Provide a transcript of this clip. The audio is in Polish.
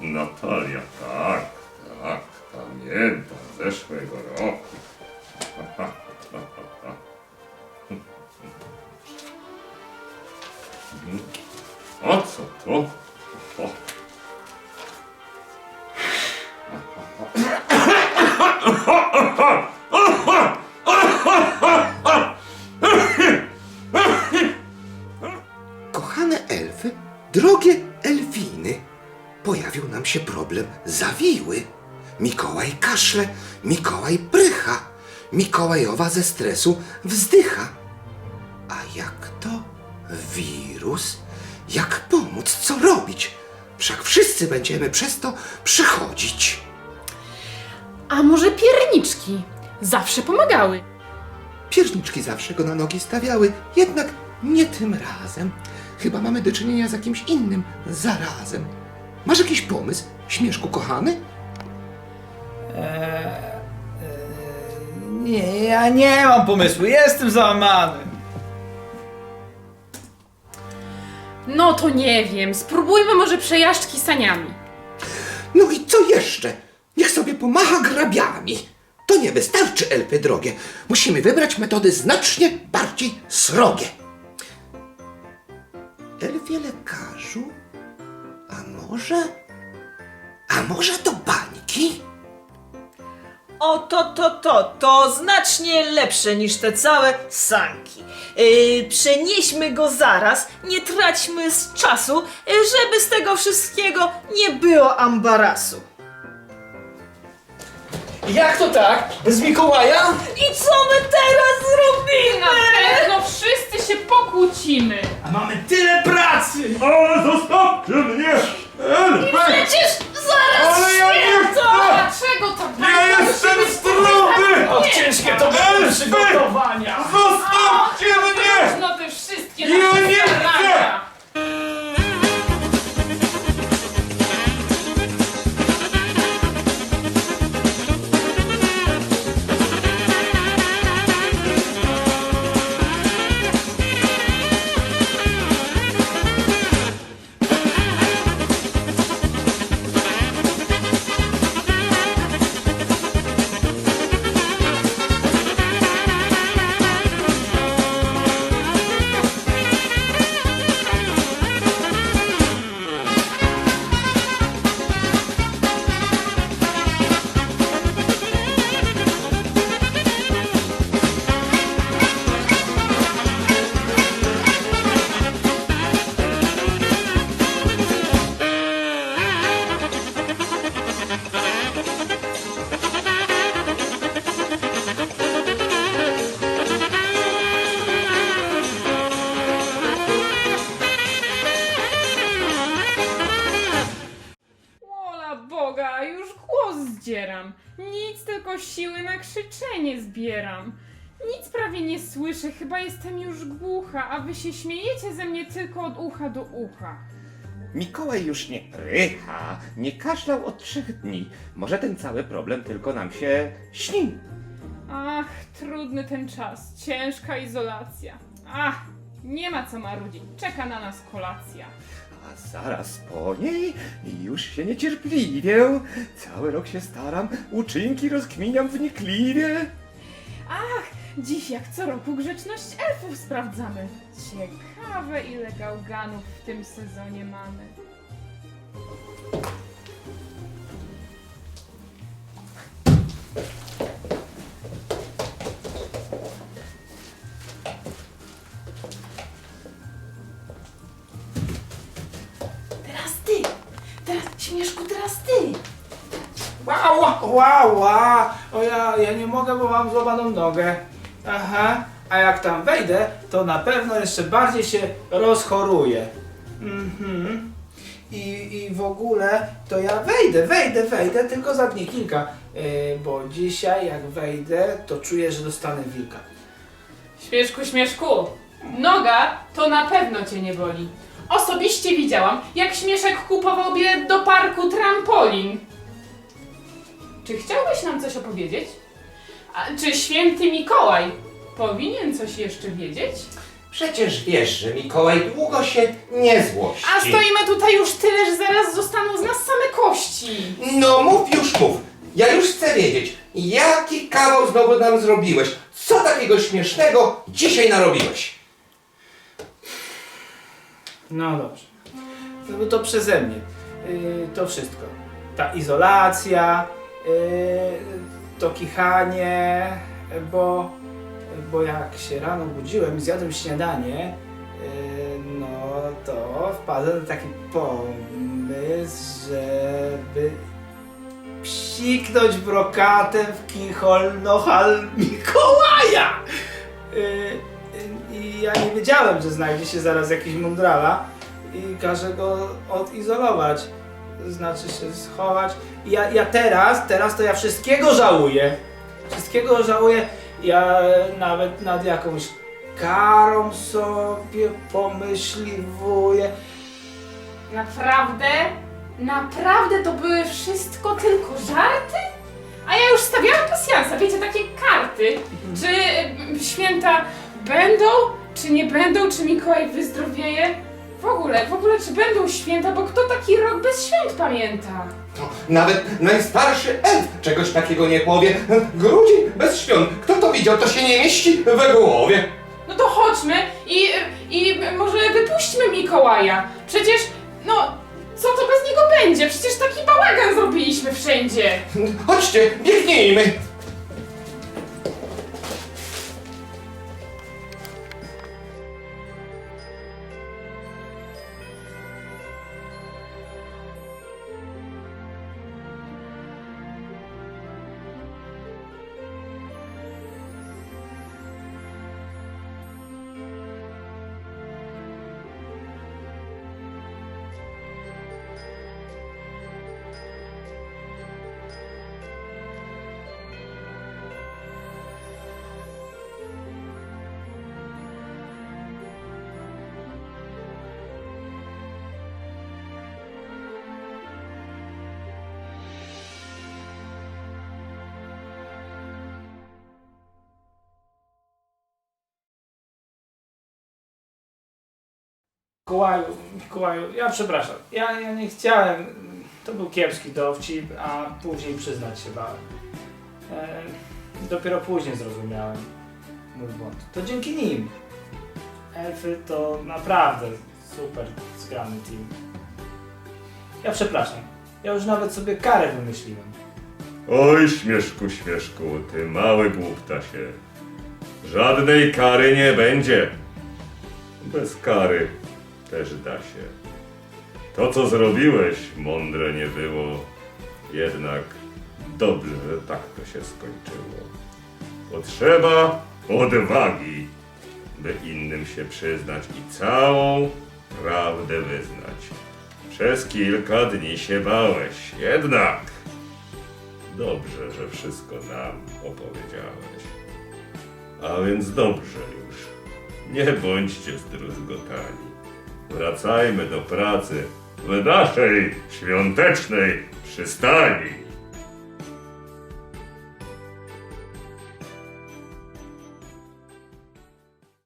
Natalia, tak, tak, pamiętam zeszłego roku. A co to? Kochane elfy, drogie elfiny, pojawił nam się problem zawiły. Mikołaj kaszle, Mikołaj prycha, Mikołajowa ze stresu wzdycha. A jak to? Wirus? Jak pomóc? Co robić? Wszak wszyscy będziemy przez to przechodzić. A może pierniczki? Zawsze pomagały. Pierniczki zawsze go na nogi stawiały, jednak nie tym razem. Chyba mamy do czynienia z jakimś innym zarazem. Masz jakiś pomysł, śmieszku kochany? Nie, ja nie mam pomysłu, jestem załamany. No to nie wiem, spróbujmy może przejażdżki saniami. No i co jeszcze? Niech sobie pomacha grabiami. To nie wystarczy, elfy drogie. Musimy wybrać metody znacznie bardziej srogie. Elfie lekarzu? A może... A może to bańki? O, to, to, to, to znacznie lepsze niż te całe sanki. Yy, przenieśmy go zaraz, nie traćmy z czasu, yy, żeby z tego wszystkiego nie było ambarasu. Jak to tak? Bez Mikołaja? I co my teraz Na zrobimy? pewno wszyscy się pokłócimy. A mamy tyle pracy! Ale zostawcie mnie! Elfy! Przecież zaraz Ale ja nie święto! chcę! Dlaczego tak Ja bardzo jestem musimy zdrowy! O, ciężkie to były Elfy! przygotowania! Zostawcie mnie! No te wszystkie Ja nasze nie chcę! starania. Boga, już głos zdzieram. Nic, tylko siły na krzyczenie zbieram. Nic prawie nie słyszę, chyba jestem już głucha, a wy się śmiejecie ze mnie tylko od ucha do ucha. Mikołaj już nie rycha, nie kaszlał od trzech dni. Może ten cały problem tylko nam się śni. Ach, trudny ten czas, ciężka izolacja. Ach, nie ma co marudzić, czeka na nas kolacja. A zaraz po niej już się niecierpliwię. Cały rok się staram, uczynki rozkminiam wnikliwie. Ach, dziś jak co roku grzeczność elfów sprawdzamy. Ciekawe ile gałganów w tym sezonie mamy. Wow, wow. O ja, ja nie mogę, bo mam złamaną nogę. Aha, a jak tam wejdę, to na pewno jeszcze bardziej się rozchoruję. Mhm. I, I w ogóle to ja wejdę, wejdę, wejdę, tylko za dni kilka. Yy, bo dzisiaj jak wejdę, to czuję, że dostanę wilka. Śmieszku, śmieszku! Noga to na pewno cię nie boli. Osobiście widziałam, jak śmieszek kupował bilet do parku trampolin. Czy chciałbyś nam coś opowiedzieć? A czy święty Mikołaj powinien coś jeszcze wiedzieć? Przecież wiesz, że Mikołaj długo się nie złości. A stoimy tutaj już tyle, że zaraz zostaną z nas same kości. No mów już mów. Ja już chcę wiedzieć, jaki kawał znowu nam zrobiłeś? Co takiego śmiesznego dzisiaj narobiłeś? No dobrze. No bo to przeze mnie. Yy, to wszystko. Ta izolacja, to kichanie, bo, bo jak się rano budziłem, zjadłem śniadanie, yy, no to wpadłem na taki pomysł, żeby psiknąć brokatem w kichol nohal Mikołaja. Yy, i ja nie wiedziałem, że znajdzie się zaraz jakiś mundrala i każe go odizolować. Znaczy się schować. Ja, ja teraz, teraz to ja wszystkiego żałuję. Wszystkiego żałuję. Ja nawet nad jakąś karą sobie pomyśliwuję. Naprawdę? Naprawdę to były wszystko tylko żarty? A ja już stawiałam pasjansa, wiecie, takie karty. Czy y, święta będą, czy nie będą, czy Mikołaj wyzdrowieje? W ogóle, w ogóle, czy będą święta, bo kto taki rok bez świąt pamięta? No, Nawet najstarszy elf czegoś takiego nie powie. Grudzień bez świąt. Kto to widział, to się nie mieści we głowie. No to chodźmy i, i może wypuśćmy Mikołaja. Przecież, no, co to bez niego będzie? Przecież taki bałagan zrobiliśmy wszędzie. Chodźcie, biegnijmy. Mikołaju, Mikołaju, ja przepraszam. Ja, ja nie chciałem. To był kiepski dowcip, a później przyznać się bałem. E, dopiero później zrozumiałem mój błąd. To dzięki nim. Elfy to naprawdę super zgrany team. Ja przepraszam. Ja już nawet sobie karę wymyśliłem. Oj, śmieszku, śmieszku, ty mały głuptasie. Żadnej kary nie będzie. Bez kary też da się. To, co zrobiłeś, mądre nie było. Jednak dobrze, że tak to się skończyło. Potrzeba odwagi, by innym się przyznać i całą prawdę wyznać. Przez kilka dni się bałeś, jednak Dobrze, że wszystko nam opowiedziałeś. A więc dobrze już. Nie bądźcie zdruzgotani. Wracajmy do pracy w naszej świątecznej przystani.